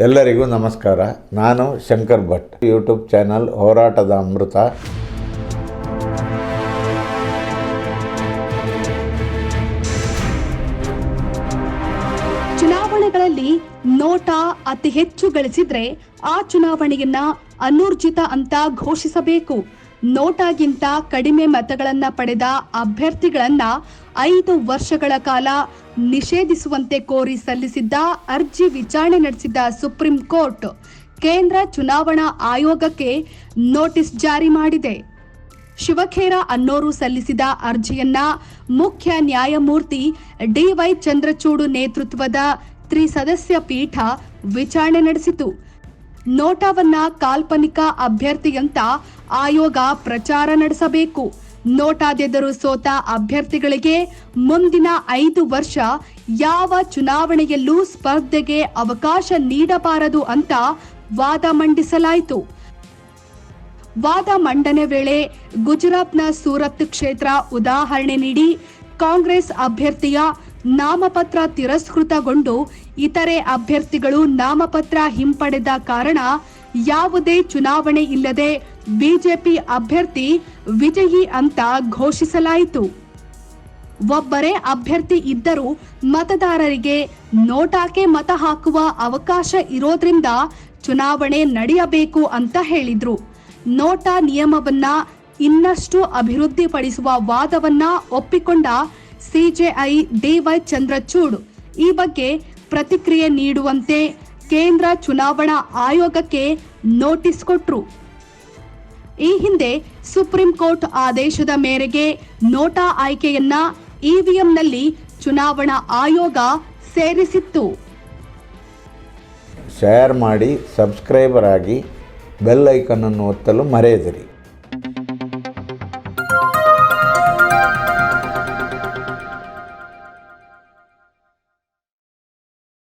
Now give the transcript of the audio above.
ಎಲ್ಲರಿಗೂ ನಮಸ್ಕಾರ. ನಾನು ಶಂಕರ್ ಭಟ್. ಯೂಟ್ಯೂಬ್ ಚಾನಲ್ ಹೋರಾಟದ ಅಮೃತ. ಚುನಾವಣೆಗಳಲ್ಲಿ ನೋಟಾ ಅತಿ ಹೆಚ್ಚು ಗಳಿಸಿದ್ರೆ ಆ ಚುನಾವಣೆಯನ್ನ ಅನೂರ್ಜಿತ ಅಂತ ಘೋಷಿಸಬೇಕು. ನೋಟಾಗಿಂತ ಕಡಿಮೆ ಮತಗಳನ್ನು ಪಡೆದ ಅಭ್ಯರ್ಥಿಗಳನ್ನ ಐದು ವರ್ಷಗಳ ಕಾಲ ನಿಷೇಧಿಸುವಂತೆ ಕೋರಿ ಸಲ್ಲಿಸಿದ್ದ ಅರ್ಜಿ ವಿಚಾರಣೆ ನಡೆಸಿದ ಸುಪ್ರೀಂ ಕೋರ್ಟ್ ಕೇಂದ್ರ ಚುನಾವಣಾ ಆಯೋಗಕ್ಕೆ ನೋಟಿಸ್ ಜಾರಿ ಮಾಡಿದೆ. ಶಿವಖೇರ ಅನ್ನೋರು ಸಲ್ಲಿಸಿದ ಅರ್ಜಿಯನ್ನ ಮುಖ್ಯ ನ್ಯಾಯಮೂರ್ತಿ ಡಿವೈ ಚಂದ್ರಚೂಡು ನೇತೃತ್ವದ ತ್ರಿಸದಸ್ಯ ಪೀಠ ವಿಚಾರಣೆ ನಡೆಸಿತು. ನೋಟಾವನ್ನ ಕಾಲ್ಪನಿಕ ಅಭ್ಯರ್ಥಿಯಂತ ಆಯೋಗ ಪ್ರಚಾರ ನಡೆಸಬೇಕು. ನೋಟಾದೆದರು ಸೋತ ಅಭ್ಯರ್ಥಿಗಳಿಗೆ ಮುಂದಿನ ಐದು ವರ್ಷ ಯಾವ ಚುನಾವಣೆಯಲ್ಲೂ ಸ್ಪರ್ಧೆಗೆ ಅವಕಾಶ ನೀಡಬಾರದು ಅಂತ ವಾದ ಮಂಡಿಸಲಾಯಿತು. ವಾದ ಮಂಡನೆ ವೇಳೆ ಗುಜರಾತ್ನ ಸೂರತ್ ಕ್ಷೇತ್ರ ಉದಾಹರಣೆ ನೀಡಿ ಕಾಂಗ್ರೆಸ್ ಅಭ್ಯರ್ಥಿಯ ನಾಮಪತ್ರ ತಿರಸ್ಕೃತಗೊಂಡು ಇತರೆ ಅಭ್ಯರ್ಥಿಗಳು ನಾಮಪತ್ರ ಹಿಂಪಡೆದ ಕಾರಣ ಯಾವುದೇ ಚುನಾವಣೆ ಇಲ್ಲದೆ ಬಿಜೆಪಿ ಅಭ್ಯರ್ಥಿ ವಿಜಯಿ ಅಂತ ಘೋಷಿಸಲಾಯಿತು. ಒಬ್ಬರೇ ಅಭ್ಯರ್ಥಿ ಇದ್ದರೂ ಮತದಾರರಿಗೆ ನೋಟಾಕೆ ಮತ ಹಾಕುವ ಅವಕಾಶ ಇರೋದ್ರಿಂದ ಚುನಾವಣೆ ನಡೆಯಬೇಕು ಅಂತ ಹೇಳಿದ್ರು. ನೋಟಾ ನಿಯಮವನ್ನ ಇನ್ನಷ್ಟು ಅಭಿವೃದ್ಧಿಪಡಿಸುವ ವಾದವನ್ನ ಒಪ್ಪಿಕೊಂಡ ಸಿಜೆಐ ಡಿವೈ ಚಂದ್ರಚೂಡ್ ಈ ಬಗ್ಗೆ ಪ್ರತಿಕ್ರಿಯೆ ನೀಡುವಂತೆ ಕೇಂದ್ರ ಚುನಾವಣಾ ಆಯೋಗಕ್ಕೆ ನೋಟಿಸ್ ಕೊಟ್ಟರು ಈ ಹಿಂದೆ ಸುಪ್ರೀಂ ಕೋರ್ಟ್ ಆದೇಶದ ಮೇರೆಗೆ ನೋಟಾ ಆಯ್ಕೆಯನ್ನ ಇವಿಎಂನಲ್ಲಿ ಚುನಾವಣಾ ಆಯೋಗ ಸೇರಿಸಿತ್ತು. ಶೇರ್ ಮಾಡಿ ಸಬ್ಸ್ಕ್ರೈಬರ್ ಆಗಿ ಬೆಲ್ ಐಕನನ್ನು ಒತ್ತಲು ಮರೆಯದಿರಿ.